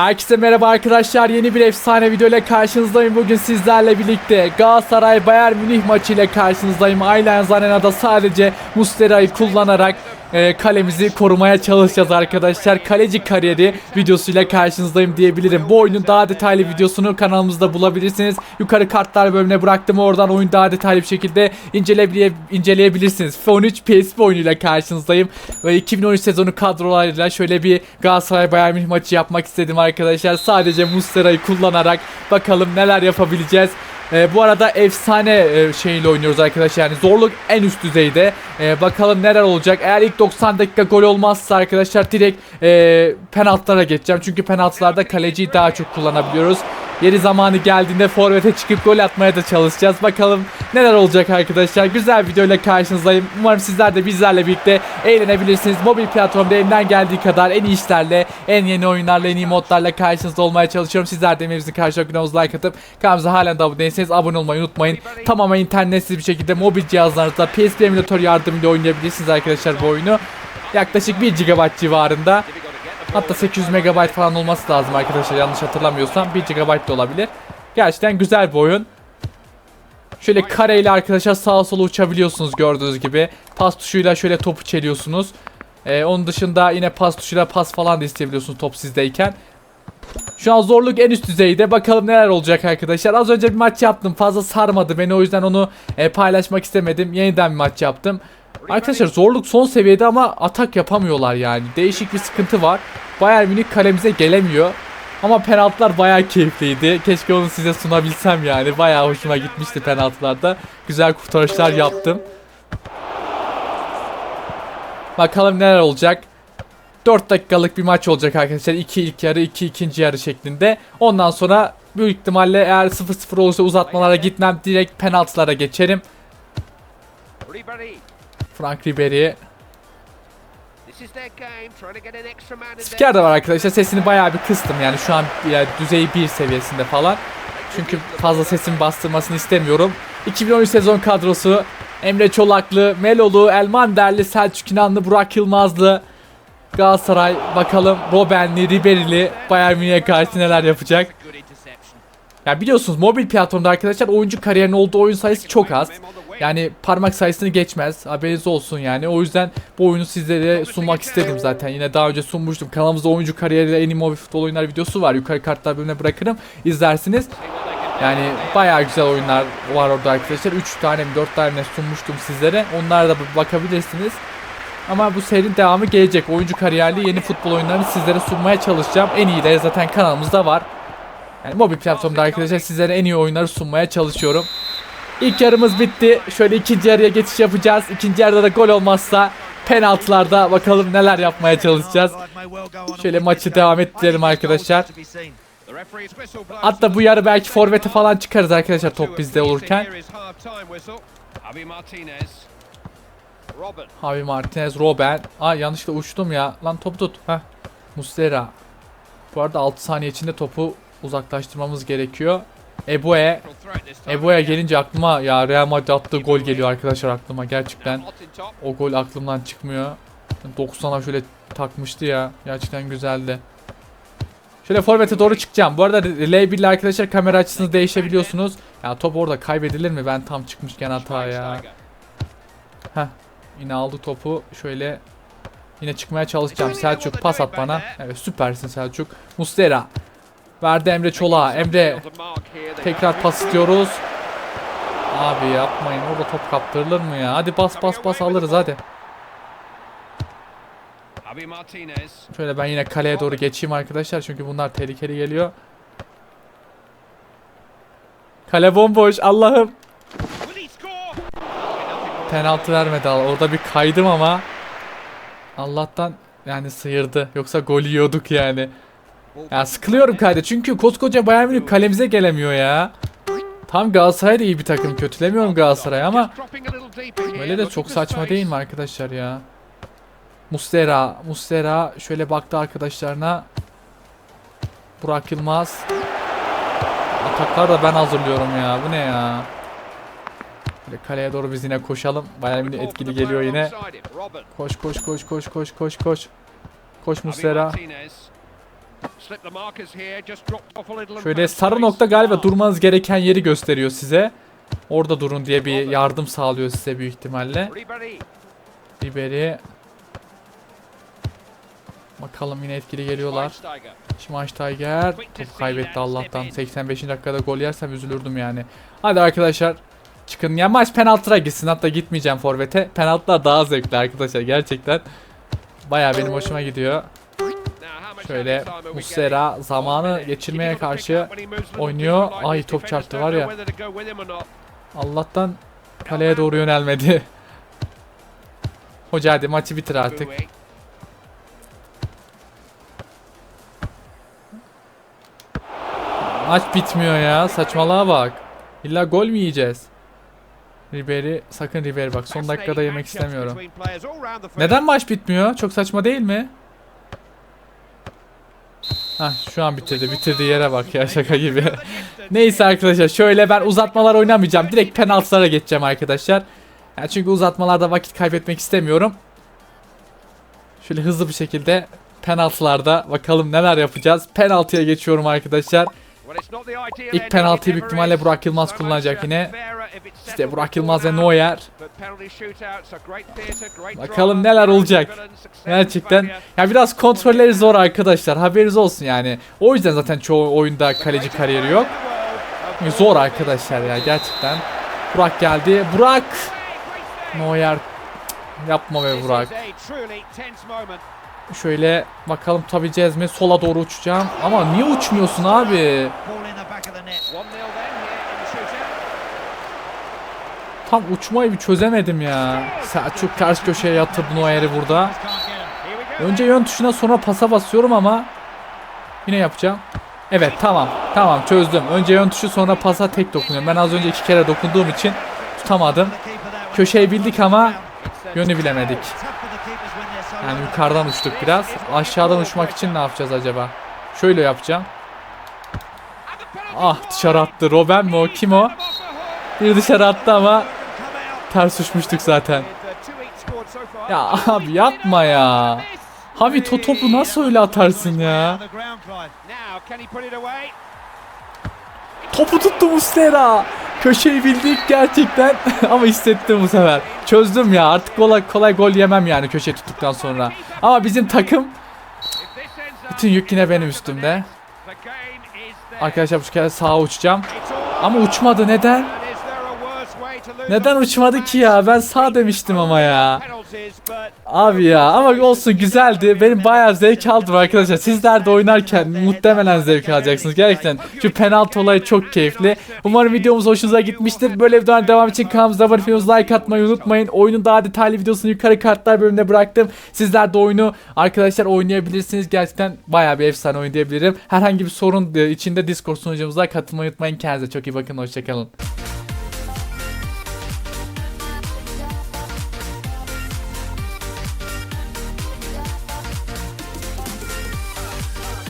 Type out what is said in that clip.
Herkese merhaba arkadaşlar. Yeni bir efsane video ile karşınızdayım. Bugün sizlerle birlikte Galatasaray Bayern Münih maçı ile karşınızdayım. Allianz Arena'da sadece Mustera'yı kullanarak e, kalemizi korumaya çalışacağız arkadaşlar. Kaleci kariyeri videosuyla karşınızdayım diyebilirim. Bu oyunun daha detaylı videosunu kanalımızda bulabilirsiniz. Yukarı kartlar bölümüne bıraktım. Oradan oyun daha detaylı bir şekilde inceleyebilir, inceleyebilirsiniz. FIFA 13 PSP oyunuyla karşınızdayım. Ve 2013 sezonu kadrolarıyla şöyle bir Galatasaray Bayern Münih maçı yapmak istedim arkadaşlar. Sadece Mustera'yı kullanarak bakalım neler yapabileceğiz. Ee, bu arada efsane e, şeyle oynuyoruz arkadaşlar. Yani zorluk en üst düzeyde. Ee, bakalım neler olacak. Eğer ilk 90 dakika gol olmazsa arkadaşlar direkt e, penaltılara geçeceğim. Çünkü penaltılarda kaleciyi daha çok kullanabiliyoruz. Yeri zamanı geldiğinde forvete çıkıp gol atmaya da çalışacağız. Bakalım neler olacak arkadaşlar. Güzel videoyla karşınızdayım. Umarım sizler de bizlerle birlikte eğlenebilirsiniz. Mobil platformda elimden geldiği kadar en iyi işlerle, en yeni oyunlarla, en iyi modlarla karşınızda olmaya çalışıyorum. Sizler de emeğimizin karşılığı videomuza like atıp kanalımıza halen de abone değilseniz abone olmayı unutmayın. Tamamen internetsiz bir şekilde mobil cihazlarınızda PSP emülatör yardımıyla oynayabilirsiniz arkadaşlar bu oyunu. Yaklaşık 1 GB civarında. Hatta 800 MB falan olması lazım arkadaşlar yanlış hatırlamıyorsam 1 GB da olabilir. Gerçekten güzel bir oyun. Şöyle kareyle arkadaşlar sağa sola uçabiliyorsunuz gördüğünüz gibi. Pas tuşuyla şöyle topu çeliyorsunuz. Ee, onun dışında yine pas tuşuyla pas falan da isteyebiliyorsunuz top sizdeyken. Şu an zorluk en üst düzeyde. Bakalım neler olacak arkadaşlar. Az önce bir maç yaptım. Fazla sarmadı beni. O yüzden onu e, paylaşmak istemedim. Yeniden bir maç yaptım. Arkadaşlar zorluk son seviyede ama atak yapamıyorlar yani. Değişik bir sıkıntı var. Bayern Münih kalemize gelemiyor. Ama penaltılar bayağı keyifliydi. Keşke onu size sunabilsem yani. Bayağı hoşuma gitmişti penaltılarda. Güzel kurtarışlar yaptım. Bakalım neler olacak. 4 dakikalık bir maç olacak arkadaşlar. 2 ilk yarı, 2 ikinci yarı şeklinde. Ondan sonra büyük ihtimalle eğer 0-0 olursa uzatmalara gitmem. Direkt penaltılara geçerim. Frank Ribery. Spiker de var arkadaşlar. Sesini bayağı bir kıstım yani şu an yani düzey 1 seviyesinde falan. Çünkü fazla sesin bastırmasını istemiyorum. 2013 sezon kadrosu Emre Çolaklı, Melolu, Elmanderli, Selçuk İnanlı, Burak Yılmazlı, Galatasaray bakalım Robbenli, Ribery'li Bayern Münih'e karşı neler yapacak. Ya biliyorsunuz mobil platformda arkadaşlar oyuncu kariyerinin olduğu oyun sayısı çok az. Yani parmak sayısını geçmez. Haberiniz olsun yani. O yüzden bu oyunu sizlere sunmak istedim zaten. Yine daha önce sunmuştum. Kanalımızda oyuncu kariyeriyle en iyi mobil futbol oyunlar videosu var. Yukarı kartlar bölümüne bırakırım. İzlersiniz. Yani bayağı güzel oyunlar var orada arkadaşlar. 3 tane mi 4 tane sunmuştum sizlere. Onlara da bakabilirsiniz. Ama bu serinin devamı gelecek. Oyuncu kariyerli yeni futbol oyunlarını sizlere sunmaya çalışacağım. En iyileri zaten kanalımızda var. Yani mobil platformda arkadaşlar sizlere en iyi oyunları sunmaya çalışıyorum. İlk yarımız bitti. Şöyle ikinci yarıya geçiş yapacağız. İkinci yarıda da gol olmazsa penaltılarda bakalım neler yapmaya çalışacağız. Şöyle maçı devam ettirelim arkadaşlar. Hatta bu yarı belki forvete falan çıkarız arkadaşlar top bizde olurken. Javi Martinez, Robben. Aa yanlışlıkla uçtum ya. Lan top tut. Heh. Muslera. Bu arada 6 saniye içinde topu uzaklaştırmamız gerekiyor. Eboe. Eboe gelince aklıma ya Real Madrid attığı gol geliyor arkadaşlar aklıma gerçekten. O gol aklımdan çıkmıyor. 90'a şöyle takmıştı ya. Gerçekten güzeldi. Şöyle forvete doğru çıkacağım. Bu arada L1 ile arkadaşlar kamera açısını değişebiliyorsunuz. Ya top orada kaybedilir mi? Ben tam çıkmışken hata ya. Heh. Yine aldı topu. Şöyle yine çıkmaya çalışacağım. Selçuk pas at bana. Evet süpersin Selçuk. Muslera. Verdi Emre Çolak'a. Emre tekrar pas istiyoruz. Abi yapmayın. Orada top kaptırılır mı ya? Hadi bas bas bas alırız hadi. Şöyle ben yine kaleye doğru geçeyim arkadaşlar. Çünkü bunlar tehlikeli geliyor. Kale bomboş. Allah'ım. Penaltı vermedi. Orada bir kaydım ama. Allah'tan yani sıyırdı. Yoksa gol yiyorduk yani. Ya sıkılıyorum kayda çünkü koskoca Bayern Münih kalemize gelemiyor ya. Tam Galatasaray da iyi bir takım kötülemiyorum Galatasaray ama öyle de çok saçma değil mi arkadaşlar ya? Mustera, Mustera şöyle baktı arkadaşlarına. Burak Yılmaz. Ataklar da ben hazırlıyorum ya. Bu ne ya? Böyle kaleye doğru biz yine koşalım. Bayern Münih etkili geliyor yine. Koş koş koş koş koş koş koş. Koş Mustera. Şöyle sarı nokta galiba durmanız gereken yeri gösteriyor size. Orada durun diye bir yardım sağlıyor size büyük ihtimalle. Ribery. Bakalım yine etkili geliyorlar. Schmeinsteiger top kaybetti Allah'tan. 85. dakikada gol yersem üzülürdüm yani. Hadi arkadaşlar çıkın. Ya maç penaltıra gitsin. Hatta gitmeyeceğim forvete. Penaltılar daha zevkli arkadaşlar gerçekten. Baya benim hoşuma gidiyor. Şöyle Muslera zamanı geçirmeye karşı oynuyor. Ay top çarptı var ya. Allah'tan kaleye doğru yönelmedi. Hoca hadi maçı bitir artık. Maç bitmiyor ya. Saçmalığa bak. İlla gol mü yiyeceğiz? Ribery sakın Ribery bak son dakikada yemek istemiyorum. Neden maç bitmiyor? Çok saçma değil mi? Hah şu an bitirdi. Bitirdiği yere bak ya şaka gibi. Neyse arkadaşlar şöyle ben uzatmalar oynamayacağım. Direkt penaltılara geçeceğim arkadaşlar. Yani çünkü uzatmalarda vakit kaybetmek istemiyorum. Şöyle hızlı bir şekilde penaltılarda bakalım neler yapacağız. Penaltıya geçiyorum arkadaşlar. İlk penaltıyı büyük ihtimalle Burak Yılmaz kullanacak yine. İşte Burak Yılmaz ve Neuer. Bakalım neler olacak. Gerçekten. Ya biraz kontrolleri zor arkadaşlar. Haberiniz olsun yani. O yüzden zaten çoğu oyunda kaleci kariyeri yok. Zor arkadaşlar ya gerçekten. Burak geldi. Burak. Neuer. Yapma be Burak. Şöyle bakalım tutabileceğiz mi? Sola doğru uçacağım. Ama niye uçmuyorsun abi? Tam uçmayı bir çözemedim ya. Selçuk ters köşeye yatırdı Neuer'i burada. Önce yön tuşuna sonra pasa basıyorum ama yine yapacağım. Evet tamam tamam çözdüm. Önce yön tuşu sonra pasa tek dokunuyorum. Ben az önce iki kere dokunduğum için tutamadım. Köşeyi bildik ama yönü bilemedik. Yani yukarıdan uçtuk biraz. Aşağıdan uçmak için ne yapacağız acaba? Şöyle yapacağım. Ah dışarı attı. Robben mi o? Kim o? Bir dışarı attı ama ters uçmuştuk zaten. Ya abi yapma ya. To topu nasıl öyle atarsın ya? Topu tuttu Muslera. Köşeyi bildik gerçekten ama hissettim bu sefer. Çözdüm ya artık kolay kolay gol yemem yani köşe tuttuktan sonra. Ama bizim takım bütün yük yine benim üstümde. Arkadaşlar bu kere sağa uçacağım. Ama uçmadı neden? Neden uçmadı ki ya? Ben sağ demiştim ama ya. Abi ya ama olsun güzeldi. Benim bayağı zevk aldım arkadaşlar. Sizler de oynarken muhtemelen zevk alacaksınız. Gerçekten şu penaltı olayı çok keyifli. Umarım videomuz hoşunuza gitmiştir. Böyle videoların devam için kanalımıza abone olmayı, like atmayı unutmayın. Oyunun daha detaylı videosunu yukarı kartlar bölümünde bıraktım. Sizler de oyunu arkadaşlar oynayabilirsiniz. Gerçekten bayağı bir efsane oyun diyebilirim. Herhangi bir sorun içinde Discord sunucumuza katılmayı unutmayın. Kendinize çok iyi bakın. Hoşçakalın.